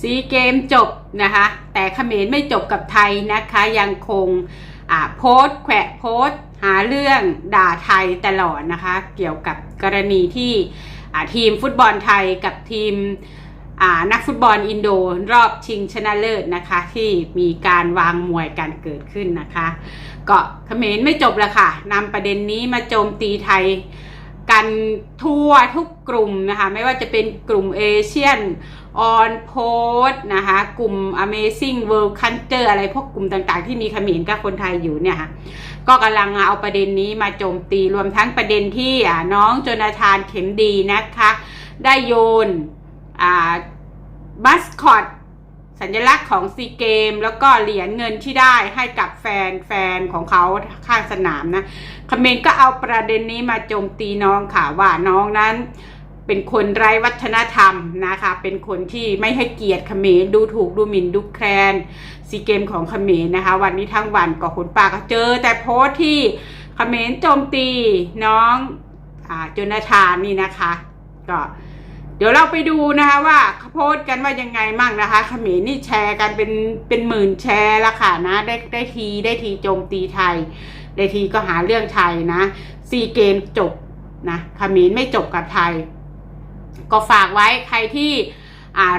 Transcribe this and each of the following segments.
ซีเกมจบนะคะ แต่เขมรไม่จบกับไทยนะคะยังคงโพสต์แขวะโพสต์หาเรื่องด่าไทยตลอดนะคะ เกี่ยวกับกรณีที่ทีมฟุตบอลไทยกับทีมนักฟุตบอลอินโดรอบชิงชนะเลิศนะคะ ที่มีการวางมวยกันเกิดขึ้นนะคะก็เขมรไม่จบล้วค่ะนำประเด็นนี้มาโจมตีไทยกันทั่วทุกกลุ่มนะคะ ไม่ว่าจะเป็นกลุ่มเอเชียน ออนโพสนะคะ กลุ่ม Amazing World Culture อะไรพวกกลุ่มต่างๆ ที่มีเขมรกับคนไทยอยู่เนี่ยค่ะก็กำลังเอาประเด็นนี้มาโจมตีรวมทั้งประเด็นที่น้องโจนาธานเข็มดีนะคะ ได้โยนบัสคอตสัญลักษณ์ของซีเกม แล้วก็เหรียญเงินที่ได้ให้กับแฟนแฟนของเขาข้างสนามนะคอมเมนต์ก็เอาประเด็นนี้มาโจมตีน้องค่ะว่าน้องนั้น เป็นคนไร้วัฒนธรรมนะคะ เป็นคนที่ไม่ให้เกียรติเขมรดูถูกดูหมิ่นดูแคลนซีเกมของเขมรนะคะ วันนี้ทั้งวันก็คุณป้าก็เจอ แต่โพสที่เขมรโจมตีน้องอ่าโจนาธานนี่นะคะ ก็เดี๋ยวเราไปดูนะคะว่าเขาโพสกันว่ายังไงมั่งนะคะเขมรนี่แชร์กันเป็นเป็นหมื่นแชร์ละค่ะนะ ได้ได้ทีได้ทีโจมตีไทย ได้ทีก็หาเรื่องไทยนะซีเกมจบนะเขมรไม่จบกับไทย ก็ฝากไว้ใครที่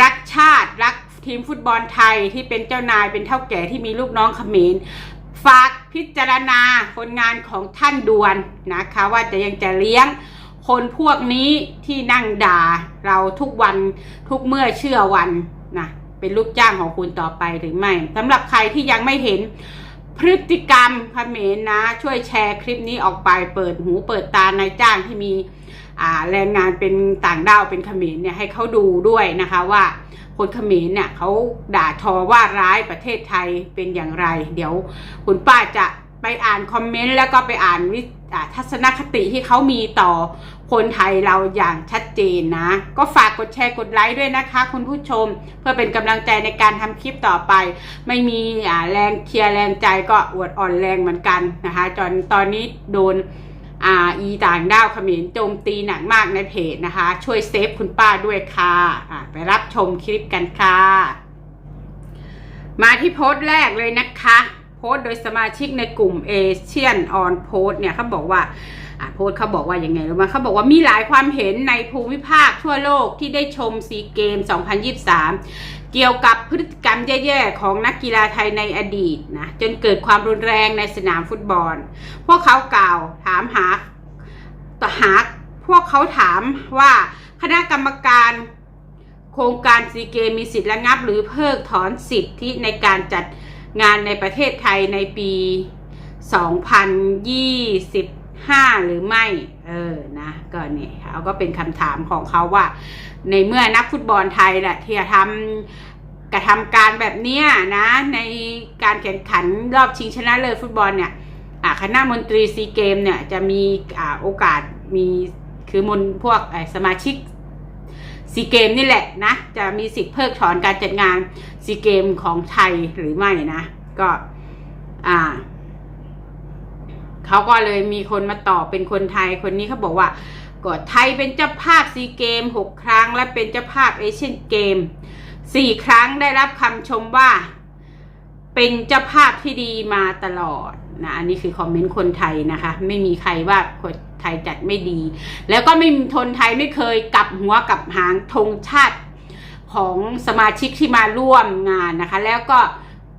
รักชาติรักทีมฟุตบอลไทยที่เป็นเจ้านายเป็นเท่าแก่ที่มีลูกน้องเขมรฝากพิจารณาผลงานของท่านด่วนนะคะ ว่าจะยังจะเลี้ยงคนพวกนี้ที่นั่งด่าเราทุกวันทุกเมื่อเชื่อวันนะเป็นลูกจ้างของคุณต่อไปหรือไม่สำหรับใครที่ยังไม่เห็นพฤติกรรมเขมรนะ ช่วยแชร์คลิปนี้ออกไปเปิดหูเปิดตานายจ้างที่มี แรงงานเป็นต่างด้าวเป็นเขมรเนี่ยให้เขาดูด้วยนะคะว่าคนเขมรเนี่ยเขาด่าทอว่าร้ายประเทศไทยเป็นอย่างไร เดี๋ยวคุณป้าจะไปอ่านคอมเมนต์แล้วก็ไปอ่านวิทัศนคติที่เขามีต่อคนไทยเราอย่างชัดเจนนะ ก็ฝากกดแชร์กดไลค์ด้วยนะคะ คุณผู้ชมเพื่อเป็นกำลังใจในการทำคลิปต่อไป ไม่มีแรงเชียร์แรงใจก็อวดอ่อนแรงเหมือนกันนะคะจนตอนนี้โดน อ่าอีต่างด้าวเขมรโจมตีหนักมากในเพจนะคะ ช่วยเซฟคุณป้าด้วยค่ะอ่าไปรับชมคลิปกันค่ะ มาที่โพสต์แรกเลยนะคะ โพสต์โดยสมาชิกในกลุ่มเอเชียนออนโพสเนี่ยเขาบอกว่าโพสต์เขาบอกว่ายังไงรู้ไหมเขาบอกว่ามีหลายความเห็นในภูมิภาคทั่วโลกที่ได้ชมซีเกม 2023 เกี่ยวกับพฤติกรรมแย่ๆของนักกีฬาไทยในอดีตนะจนเกิดความรุนแรงในสนามฟุตบอล พวกเขากล่าวถามหาต่อหาพวกเขาถามว่าคณะกรรมการโครงการซีเกมมีสิทธิ์ระงับ หรือเพิกถอนสิทธิในการจัดงานในประเทศไทยในปี 2025 หรือไม่ เออ นะ ก็เนี่ยเขาก็เป็นคำถามของเขาว่า ในเมื่อนักฟุตบอลไทยแหละที่จะทำกระทำการแบบเนี้ยนะ ในการแข่งขันรอบชิงชนะเลิศฟุตบอลเนี่ยคณะมนตรีซีเกมเนี่ยจะมีอโอกาสมีคือมนพวกสมาชิกซีเกมนี่แหละนะ จะมีสิทธิ์เพิกถอนการจัดงานซีเกมของไทยหรือไม่นะ ก็ อ่า เขาก็เลยมีคนมาตอบเป็นคนไทยคนนี้เขาบอกว่าก็ไทยเป็นเจ้าภาพซีเกมหกครั้ง และเป็นเจ้าภาพเอเชียนเกมสี่ครั้งได้รับคำชมว่า เป็นเจ้าภาพที่ดีมาตลอดนะอันนี้คือคอมเมนต์คนไทยนะคะ ไม่มีใครว่าคนไทยจัดไม่ดี แล้วก็ไม่มีทนไทยไม่เคยกลับหัวกลับหางธงชาติของสมาชิกที่มาร่วมงานนะคะ แล้วก็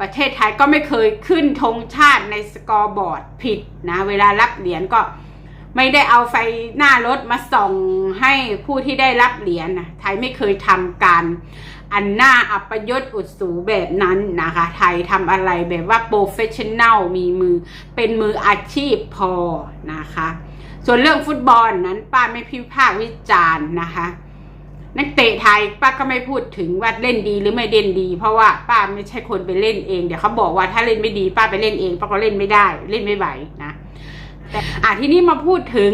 ประเทศไทยก็ไม่เคยขึ้นธงชาติในสกอร์บอร์ดผิดนะ เวลารับเหรียญก็ไม่ได้เอาไฟหน้ารถมาส่องให้ผู้ที่ได้รับเหรียญนะไทยไม่เคยทำการอันหน้าอัปยศอุดสูแบบนั้นนะคะ ไทยทำอะไรแบบว่าโปรเฟชชั่นแนลมีมือเป็นมืออาชีพพอนะคะ ส่วนเรื่องฟุตบอลนั้นป้าไม่พิพากษ์วิจารณ์นะคะ นักเตะไทยป้าก็ไม่พูดถึงว่าเล่นดีหรือไม่เล่นดี เพราะว่าป้าไม่ใช่คนไปเล่นเองเดี๋ยวเขาบอกว่าถ้าเล่นไม่ดีป้าไปเล่นเองป้าก็เล่นไม่ได้เล่นไม่ไหวนะแต่อะทีนี้มาพูดถึง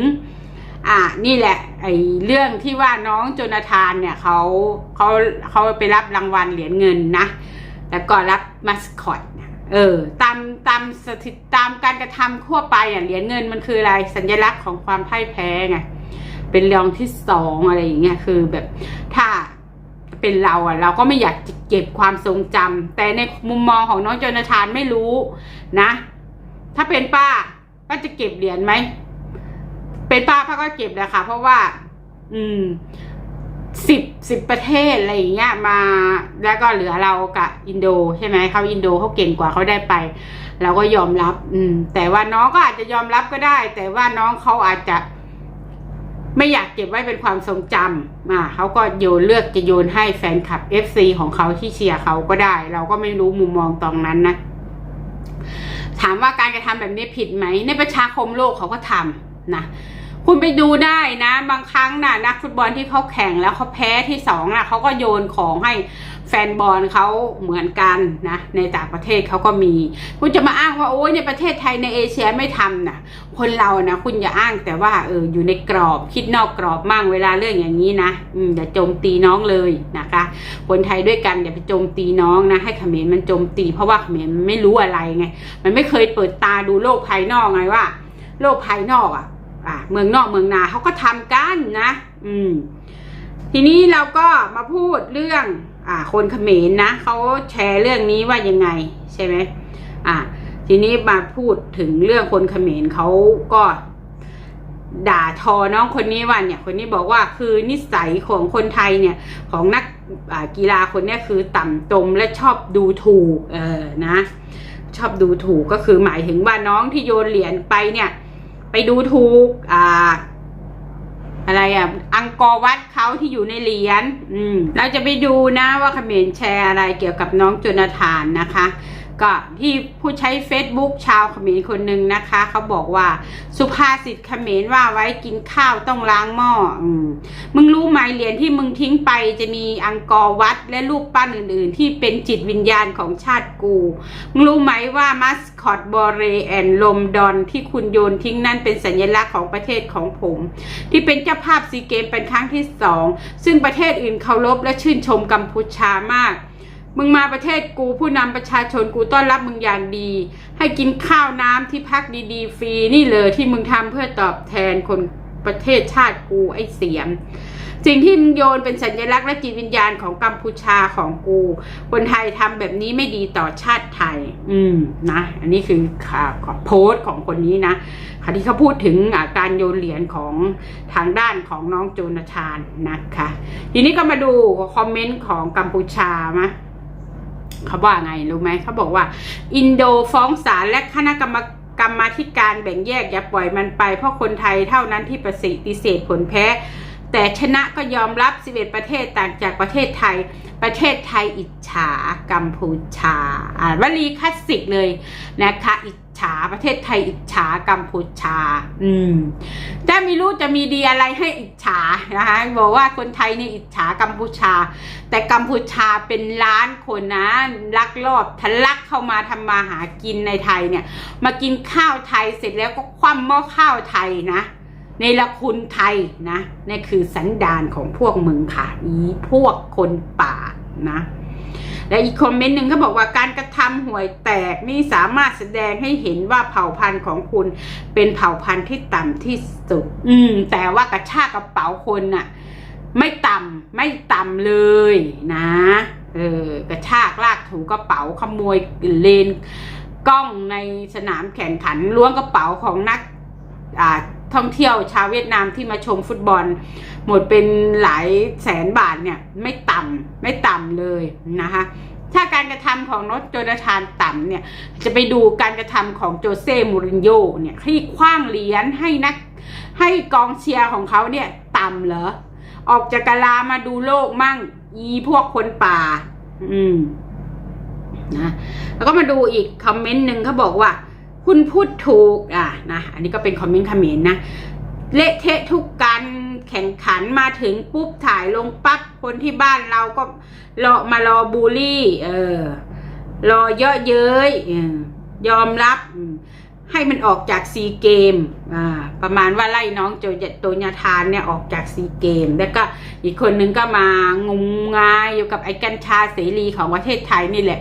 อ่านี่แหละไอ้เรื่องที่ว่าน้องโจนาธานเนี่ยเขาเขาเขาไปรับรางวัลเหรียญเงินนะแล้วก็รับมาสคอตเนี่ยเออตามตามสถิตตามการกระทำทั่วไปอะเหรียญเงินมันคืออะไรสัญลักษณ์ของความพ่ายแพ้ไง เป็นรองที่สองอะไรอย่างเงี้ยคือแบบถ้าเป็นเราอะเราก็ไม่อยากเก็บความทรงจำแต่ในมุมมองของน้องจนาธานไม่รู้นะ ถ้าเป็นป้าป้าจะเก็บเหรียญไหมเป็นป้าป้าก็เก็บแหละค่ะ เพราะว่า อืมสิบสิบประเทศอะไรอย่างเงี้ยมาแล้วก็เหลือเรากับอินโดใช่ไหมเขาอินโดเขาเก่งกว่าเขาได้ไป เราก็ยอมรับ อืม แต่ว่าน้องก็อาจจะยอมรับก็ได้ แต่ว่าน้องเขาอาจจะ ไม่อยากเก็บไว้เป็นความทรงจำอ่าเขาก็โยนเลือกจะโยนให้แฟนคลับ FC ของเขาที่เชียร์เขาก็ได้ เราก็ไม่รู้มุมมองตรงนั้นนะ ถามว่าการกระทำแบบนี้ผิดไหม ในประชาคมโลกเขาก็ทำนะ คุณไปดูได้นะ บางครั้งนะนักฟุตบอลที่เขาแข่งแล้วเขาแพ้ที่สองนะเขาก็โยนของให้แฟนบอลเขาเหมือนกันนะ ในต่างประเทศเขาก็มี คุณจะมาอ้างว่าโอ้ยในประเทศไทยในเอเชียไม่ทำนะคนเรานะคุณอย่าอ้างแต่ว่าเอออยู่ในกรอบคิดนอกกรอบมั่งเวลาเรื่องอย่างนี้นะอืมอย่าโจมตีน้องเลยนะคะ คนไทยด้วยกันอย่าไปโจมตีน้องนะให้เขมรมันโจมตี เพราะว่าเขมรมันไม่รู้อะไรไง มันไม่เคยเปิดตาดูโลกภายนอกไงว่า โลกภายนอกอะ อะเมืองนอกเมืองนาเขาก็ทำกันนะ อืม ทีนี้เราก็มาพูดเรื่อง อ่า คนเขมรนะเขาแชร์เรื่องนี้ว่ายังไง ใช่ไหมอ่าทีนี้มาพูดถึงเรื่องคนเขมรเขาก็ ด่าทอน้องคนนี้ว่าเนี่ย คนนี้บอกว่าคือนิสัยของคนไทยเนี่ย ของนักกีฬาคนนี้คือต่ำตมและชอบดูถูก เออนะ ชอบดูถูกก็คือหมายถึงว่าน้องที่โยนเหรียญไปเนี่ย ไปดูถูกอ่าอะไรอะ อังกอร์วัดเขาที่อยู่ในเหรียญ อืม เราจะไปดูนะว่าเขมรแชร์อะไรเกี่ยวกับน้องจนาธานนะคะ ก็ที่ผู้ใช้ Facebook ชาวเขมรคนหนึ่งนะคะ เขาบอกว่าสุภาษิตเขมรว่าไว้กินข้าวต้องล้างหม้ออืมมึงรู้ไหมเหรียญที่มึงทิ้งไปจะมีอังกอร์วัดและรูปปั้นอื่น ๆ ที่เป็นจิตวิญญาณของชาติกู มึงรู้ไหมว่ามัสคอตบอเรแอนลมดอนที่คุณโยนทิ้งนั่นเป็นสัญลักษณ์ของประเทศของผม ที่เป็นเจ้าภาพซีเกมเป็นครั้งที่สองซึ่งประเทศอื่นเคารพและชื่นชมกัมพูชามาก มึงมาประเทศกูผู้นำประชาชนกูต้อนรับมึงอย่างดี ให้กินข้าวน้ำที่พักดีๆ ฟรีนี่เลยที่มึงทำเพื่อตอบแทนคนประเทศชาติกูไอ้เสียมสิ่งที่มึงโยนเป็นสัญลักษณ์และจิตวิญญาณของกัมพูชาของกู คนไทยทำแบบนี้ไม่ดีต่อชาติไทย อืมนะ อันนี้คือข่าวของโพสต์ของคนนี้นะค่ะที่เขาพูดถึงอาการโยนเหรียญของทางด้านของน้องโจนาธานนะคะ ทีนี้ก็มาดูคอมเมนต์ของกัมพูชามะ เขาว่าไงรู้ไหมเขาบอกว่า อินโดฟ้องศาลและคณะกรรมกรรมาธิการแบ่งแยกอย่าปล่อยมันไป เพราะคนไทยเท่านั้นที่ประสิทธิเศษผลแพ้ แต่ชนะก็ยอมรับ 11 ประเทศต่างจากประเทศไทย ประเทศไทยอิจฉากัมพูชาอ่าวลีคลาสสิกเลยนะคะอิจ ฉาประเทศไทยอิจฉากัมพูชา อืมแต่ไม่รู้จะมีดีอะไรให้อิจฉานะคะบอกว่าคนไทยเนี่ยอิจฉากัมพูชา แต่กัมพูชาเป็นล้านคนนะลักลอบทะลักเข้ามาทำมาหากินในไทยเนี่ย มากินข้าวไทยเสร็จแล้วก็คว่ำหม้อข้าวไทยนะในละคุณไทยนะนี่คือสันดานของพวกมึงค่ะอีพวกคนป่านะ และอีกคอมเมนต์หนึ่งเขาบอกว่าการกระทำห่วยแตกนี่สามารถแสดงให้เห็นว่าเผ่าพันธุ์ของคุณเป็นเผ่าพันธุ์ที่ต่ำที่สุด อืม แต่ว่ากระชากกระเป๋าคนน่ะ ไม่ต่ำไม่ต่ำเลยนะ เออกระชากลากถูกระเป๋าขโมยเลนกล้องในสนามแข่งขันล้วงกระเป๋าของนักอ่า ท่องเที่ยวชาวเวียดนามที่มาชมฟุตบอล หมดเป็นหลายแสนบาทเนี่ยไม่ต่ำไม่ต่ำเลยนะคะถ้าการกระทำของนอตโจนาธานต่ำเนี่ย จะไปดูการกระทำของโจเซ่มูรินโญ่เนี่ยที่คว้างเหรียญให้นักให้กองเชียร์ของเขาเนี่ยต่ำเหรอ ออกจากกาลามาดูโลกมั่ง อีพวกคนป่า อืมนะแล้วก็มาดูอีกคอมเมนต์หนึ่งเขาบอกว่า คุณพูดถูกอะนะอันนี้ก็เป็นคอมเมนต์เขมรนนะเละเทะทุกการแข่งขันมาถึงปุ๊บถ่ายลงปั๊บคนที่บ้านเราก็รอมารอบูลลี่ เออ รอเยอะเย้ยยอมรับ ให้มันออกจากซีเกมประมาณว่าไล่น้องโจยโตญาทานเนี่ยออกจากซีเกม แล้วก็อีกคนนึงก็มางมงายอยู่กับไอ้กัญชาเสรีของประเทศไทยนี่แหละ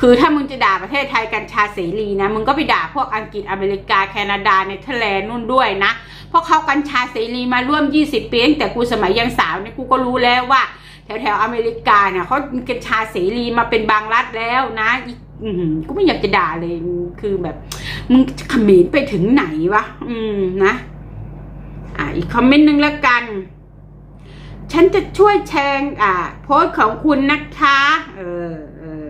คือถ้ามึงจะด่าประเทศไทยกัญชาเสรีนะ มึงก็ไปด่าพวกอังกฤษอเมริกาแคนาดาเนเธอร์แลนด์นู่นด้วยนะ เพราะเขากัญชาเสรีมาร่วม 20 ปีตั้งแต่กูสมัยยังสาวเนี่ยกูก็รู้แล้วว่า แถวแถวอเมริกาเนี่ยเขากัญชาเสรีมาเป็นบางรัฐแล้วนะอีอือหือ ก็ไม่อยากจะด่าเลย คือแบบ มึงเขมรไปถึงไหนวะ อืมนะ อ่า อีกคอมเมนต์หนึ่งแล้วกัน ฉันจะช่วยแชร์อ่า โพสของคุณนะคะ เออเออ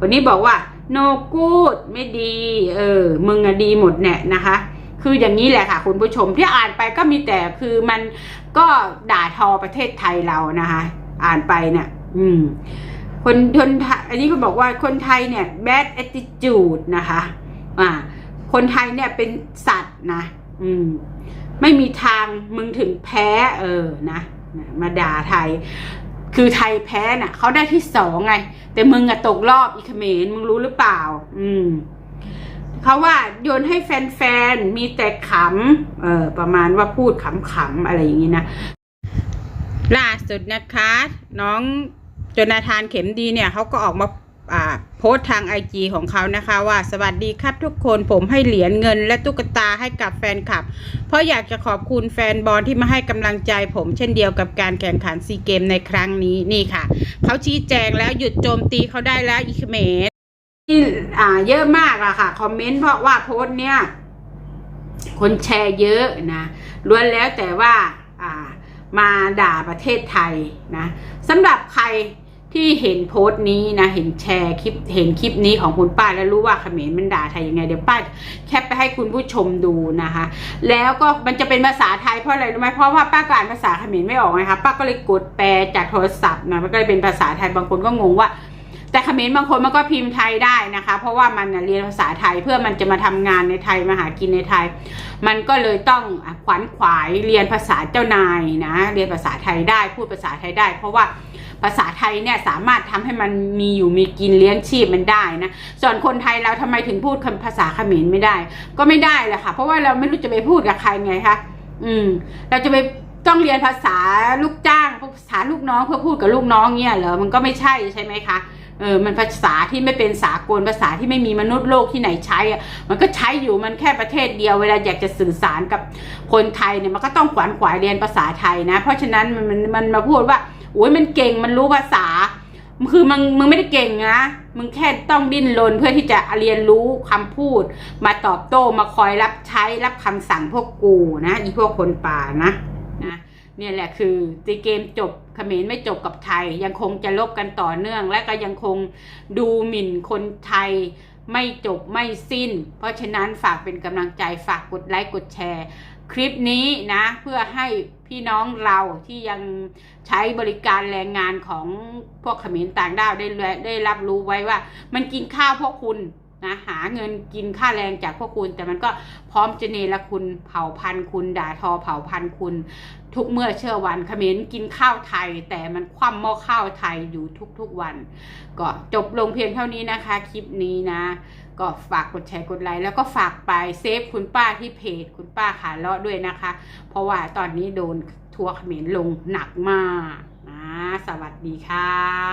วันนี้บอกว่า no good ไม่ดี เออ มึงอะดีหมดเนี่ยนะคะ คืออย่างนี้แหละค่ะ คุณผู้ชมที่อ่านไปก็มีแต่คือมันก็ด่าทอประเทศไทยเรานะคะ อ่านไปเนี่ยอืม คนคนไทยอันนี้ก็บอกว่าคนไทยเนี่ย bad attitude นะคะอ่าคนไทยเนี่ยเป็นสัตว์นะอืมไม่มีทางมึงถึงแพ้เออนะมาด่าไทย คือไทยแพ้น่ะเขาได้ที่สองไง แต่มึงอะตกรอบอีเขมรมึงรู้หรือเปล่า อืมเขาว่าโยนให้แฟนๆ มีแต่ขำเออประมาณว่าพูดขำๆ อะไรอย่างนี้นะ ล่าสุดนะคะ น้อง จนนาธานเข็มดีเนี่ยเขาก็ออกมาโพสต์ทางไอจีของเขานะคะว่าสวัสดีครับทุกคนผมให้เหรียญเงิน และตุ๊กตาให้กับแฟนคลับ เพราะอยากจะขอบคุณแฟนบอลที่มาให้กำลังใจผมเช่นเดียวกับการแข่งขันซีเกมในครั้งนี้นี่ค่ะ เขาชี้แจงแล้วหยุดโจมตีเขาได้แล้วอีกเมรที่อ่าเยอะมากอะค่ะ คอมเมนต์เพราะว่าโพสต์เนี่ย คนแชร์เยอะนะล้วนแล้วแต่ว่าอ่ามาด่าประเทศไทยนะสำหรับใคร ที่เห็นโพสต์นี้นะ เห็นแชร์คลิป เห็นคลิปนี้ของคุณป้าแล้วรู้ว่าเขมรมันด่าไทยยังไง เดี๋ยวป้าแคปไปให้คุณผู้ชมดูนะคะ แล้วก็มันจะเป็นภาษาไทยเพราะอะไรรู้ไหมเพราะว่าป้าก็อ่านภาษาเขมรไม่ออกไงคะป้าก็เลยกดแปลจากโทรศัพท์นะมันก็เลยเป็นภาษาไทยบางคนก็งงว่าแต่เขมรบางคนมันก็พิมพ์ไทยได้นะคะ เพราะว่ามันเรียนภาษาไทยเพื่อมันจะมาทำงานในไทยมาหากินในไทย มันก็เลยต้องขวัญขวายเรียนภาษาเจ้านายนะ เรียนภาษาไทยได้พูดภาษาไทยได้ เพราะว่า ภาษาไทยเนี่ยสามารถทำให้มันมีอยู่มีกินเลี้ยงชีพมันได้นะส่วนคนไทยเราทำไมถึงพูดคำภาษาเขมรไม่ได้ ก็ไม่ได้แหละค่ะเพราะว่าเราไม่รู้จะไปพูดกับใครไงคะอืม เราจะไปต้องเรียนภาษาลูกจ้างภาษาลูกน้องเพื่อพูดกับลูกน้องเนี่ยเหรอมันก็ไม่ใช่ใช่ไหมคะเออ มันภาษาที่ไม่เป็นสากลภาษาที่ไม่มีมนุษย์โลกที่ไหนใช้อะมันก็ใช้อยู่มันแค่ประเทศเดียว เวลาอยากจะสื่อสารกับคนไทยเนี่ยมันก็ต้องขวนขวายเรียนภาษาไทยนะ เพราะฉะนั้นมันมันมาพูดว่า โอ้ยมันเก่งมันรู้ภาษา คือมึงมึงไม่ได้เก่งนะมึงแค่ต้องดิ้นรนเพื่อที่จะเรียนรู้คำพูด มาตอบโต้มาคอยรับใช้รับคำสั่งพวกกูนะอีพวกคนป่านะนะเนี่ยแหละคือตีเกมจบเขมรไม่จบกับไทย ยังคงจะลบกันต่อเนื่อง และก็ยังคงดูหมิ่นคนไทยไม่จบไม่สิ้น เพราะฉะนั้นฝากเป็นกำลังใจฝากกดไลค์กดแชร์ คลิปนี้นะเพื่อให้พี่น้องเราที่ยังใช้บริการแรงงานของพวกขมรต่างด้าวได้ได้ได้รับรู้ไว้ว่า มันกินข้าวพวกคุณนะหาเงินกินค่าแรงจากพวกคุณ แต่มันก็พร้อมจะเนรคุณเผ่าพันธุ์คุณ ด่าทอเผ่าพันธุ์คุณ ทุกเมื่อเชื่อวันเขมรกินข้าวไทย แต่มันคว่ำหม้อข้าวไทยอยู่ทุกๆวัน ก็จบลงเพียงเท่านี้นะคะ คลิปนี้นะ ก็ฝากกดแชร์กดไลค์แล้วก็ฝากไปเซฟคุณป้าที่เพจคุณป้าขาเลาะด้วยนะคะ เพราะว่าตอนนี้โดนทัวร์เขมรลงหนักมากนะสวัสดีค่ะ